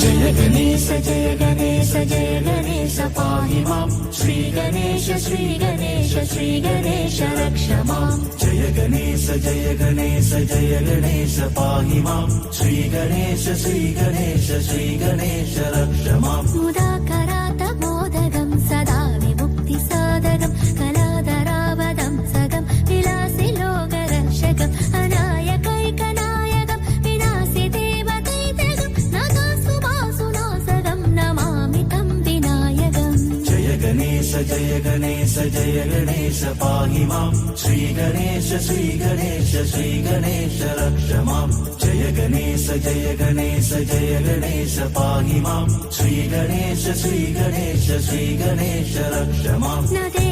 జయ గణేశ జయ గణేశ జయ గణేశ పాహి మాం శ్రీ గణేశ శ్రీ గణేశ శ్రీ గణేశ రక్ష జయ గణేశ జయ గణేశ జయ గణేశ పాహి మాం శ్రీ గణేశ శ్రీ గణేశ శ్రీ గణేశ गणेश पाहि माम् श्रीगणेश श्रीगणेश श्रीगणेश रक्ष माम् जय गणेश जय गणेश जय गणेश पाहि माम् श्रीगणेश श्रीगणेश श्रीगणेश रक्ष माम्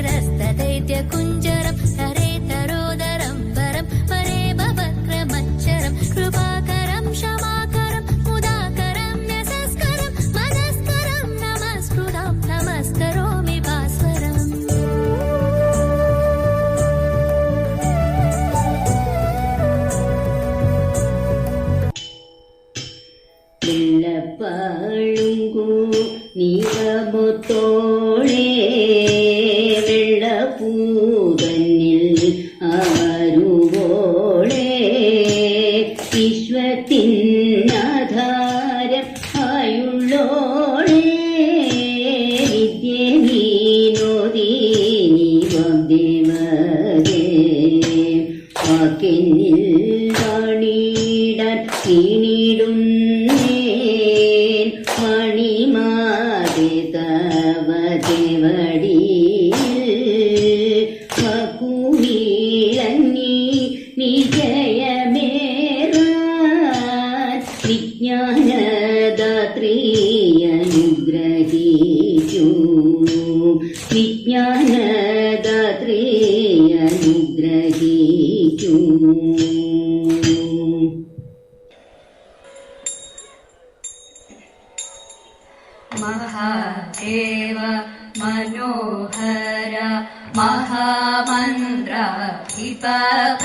క్షీరస్తదైత్య కుంజరం తరేతరోదరం పరం పరే భవక్రమక్షరం కృపాకరం క్షమాకరం ముదాకరం యశస్కరం మనస్కరం నమస్కృతం నమస్కరోమి భాస్వరం పిల్లపాళుంగు నీలముతో 牛肉。Pra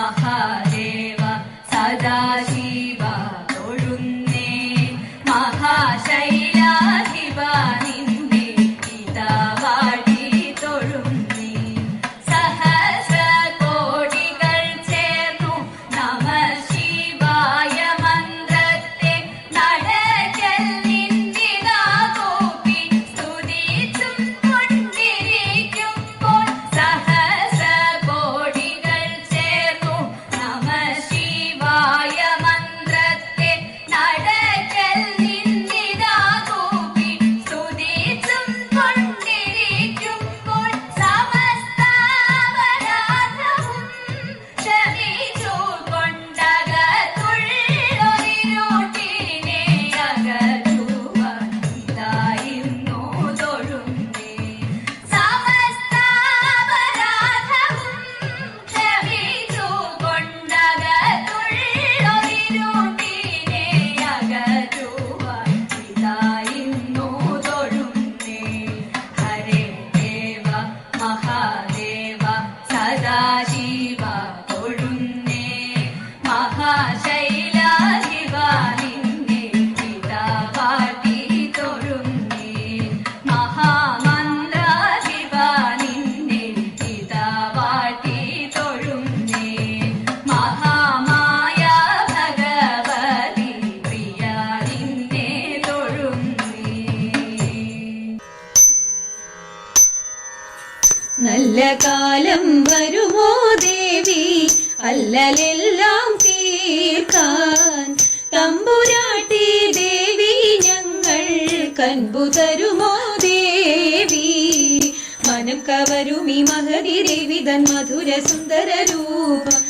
महादेव सदा നല്ല കാലം വരുമോ ദേവി? അല്ലലെല്ലാം തീർക്കാൻ തമ്പുരാട്ടി ദേവി ഞങ്ങൾ കൻപു തരുമോ ദേവി? മനം കവരുമി മഹതി ദേവി തൻ മധുര സുന്ദര രൂപം.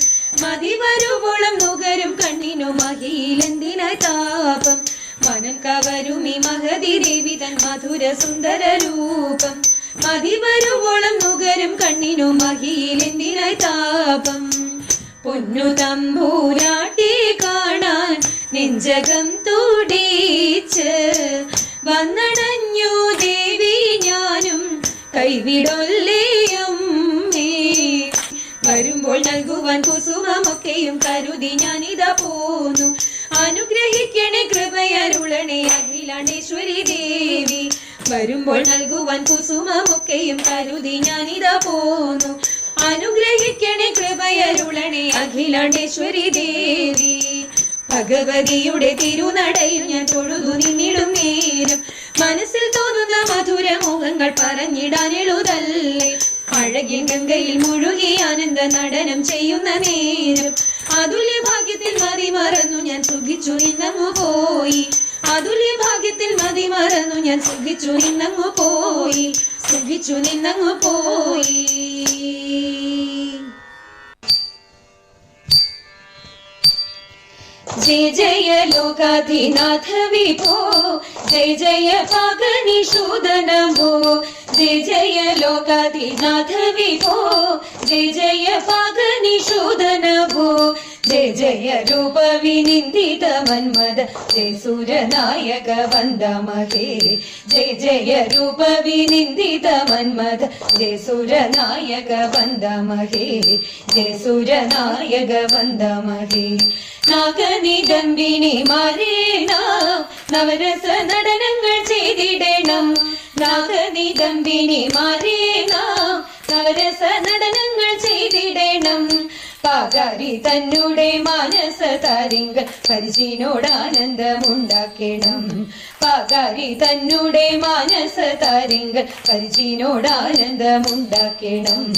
മതി വരുവോളം നുകരും കണ്ണിനു മഹിയിലെന്തിന താപം? മനം കവരുമി മഹതി ദേവി തൻ മധുര സുന്ദര രൂപം. മതി വരുവോളം നുകരും കണ്ണിനു മഹിയിലെന്തിനായി താപം. പൊന്നു തമ്പൂരാട്ടി കാണാൻ നെഞ്ചകം തൂടീച്ച് വന്നടഞ്ഞു ദേവി ഞാനും കൈവിടൊല്ലേയും വരുമ്പോൾ നൽകുവാൻ കുസുമമൊക്കെയും കരുതി ഞാനിതാ പോന്നു. അനുഗ്രഹിക്കണേ കൃപയരുളണേ അഖിലാണ്ടേശ്വരി ദേവി. വരുമ്പോൾ നൽകുവാൻ കുസുമമൊക്കെയും കരുതി ഞാനിതാ പോന്നു. അനുഗ്രഹിക്കണേ കൃപയരുളണേ അഖിലാണ്ടേശ്വരി ദേവി. ഭഗവതിയുടെ തിരുനടയിൽ ഞാൻ തൊഴുതു നിന്നിടും നേരം. മനസ്സിൽ തോന്നുന്ന മധുര മോഹങ്ങൾ പറഞ്ഞിടാൻ എഴുതല്ലേ അഴകിൽ ഗംഗയിൽ മുഴുകി ആനന്ദ നടനം ചെയ്യുന്ന നേരം. അതുല്യ ഭാഗ്യത്തിൽ മതി മറന്നു ഞാൻ സുഖിച്ചു നിന്നു പോയി. അതുല്യ ഭാഗ്യത്തിൽ മതി മറന്നു. ഞാൻ സുഖിച്ചു നിന്നങ്ങു പോയി. സുഖിച്ചു നിന്നങ്ങു പോയി. ജയ ജയ ലോകാധിനാഥ വിഭോ ജയ ജയ പാകനിഷൂദനമോ ജയ ജയ ലോകാധിനാഥ വിഭോ ജയ ജയ പാകനിഷൂദനമോ ജയ ജയ രൂപ വിനിന്ദിത മന്മദ ജയ സൂരനായക വന്ദമഹേ ജയ ജയ രൂപ വിനിന്ദിത മന്മദ ജയ സൂരനായക വന്ദമഹേ ജയ സൂരനായക വന്ദമഹേ നാഗനിദമ്പിനി മാരേണ നവരസ നടനങ്ങൾ ചെയ്തിടണം. നാഗനിദമ്പിനി മാരേണ നവരസ നടനങ്ങൾ ചെയ്തിടണം. പാകാരി തന്നുടെ മാനസ താരിങ്കൾ പരിചീനോടാനന്ദമുണ്ടാക്കണം പാകാരി തന്നുടെ മാനസ താരിങ്കൾ പരിചീനോടാനന്ദമുണ്ടാക്കണം ആനന്ദമുണ്ടാക്കണം.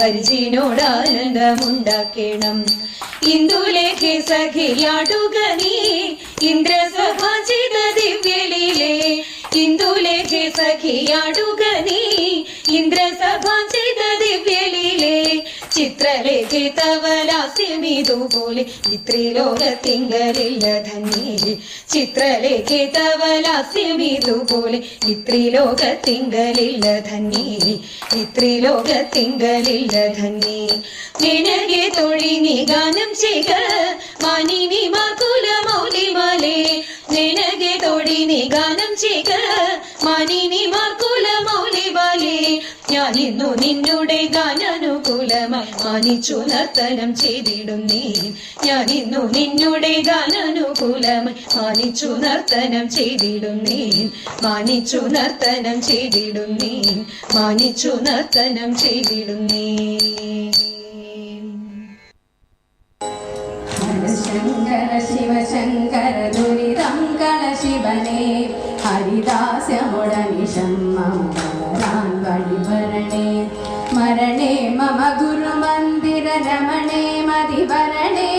പരിചിനോട് ആനന്ദമുണ്ടാക്കണം. ഇന്ദുലേഖെ സഖിയാടുക നീ ഇന്ദ്രസഭാചിത ദിവ്യലീലേ. ഇന്ദുലേഖെ സഖിയാടുക നീ ഇന്ദ്രസഭാചിത ദിവ്യലീലേ. ചിത്രലേഖെ തവലാസ്യമിതുപോലെ ഇത്രിലോകത്തിങ്കലില്ല തന്നെ ചിത്രലേഖെ തവലാസ്യമിതുപോലെ ഇത്രിലോകത്തിങ്കലില്ല തന്നെ ഇത്രിലോകത്തിങ്കലില്ല ധന്യേ നിനകെ തൊഴിങ്ങി ഗാനം ചെയ്ക മാനിനി മാകുല മൗലിമാലേ. നിനകെ തൊഴിനി ഗാനം ചെയ്ക മാനിനി മാകുല ഞാൻ ഇന്നു നിന്നുടെ ഗാനാനുകൂലമായി മാനിച്ചു നർത്തനം ചെയ്തിടുന്നേ ഞാനിന്നു നിന്നുടെ ഗാനാനുകൂലമായി മാനിച്ചു നർത്തനം ചെയ്തിടുന്നേ മാനിച്ചു നർത്തനം ചെയ്തിടുന്നേ മാനിച്ചു നർത്തനം ചെയ്തിടുന്നേ ശങ്കര ശിവശങ്കര ദുരിതങ്കള ശിവനേ. ഹരിദാസ്യമുടനിശം வழிபரணே மரணே மம குரு மந்திர ரமணே மதிவரணே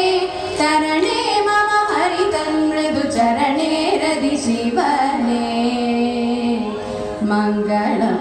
தரணே மம ஹரிதன் மிருது சரணே ரதி சிவனே மங்களம்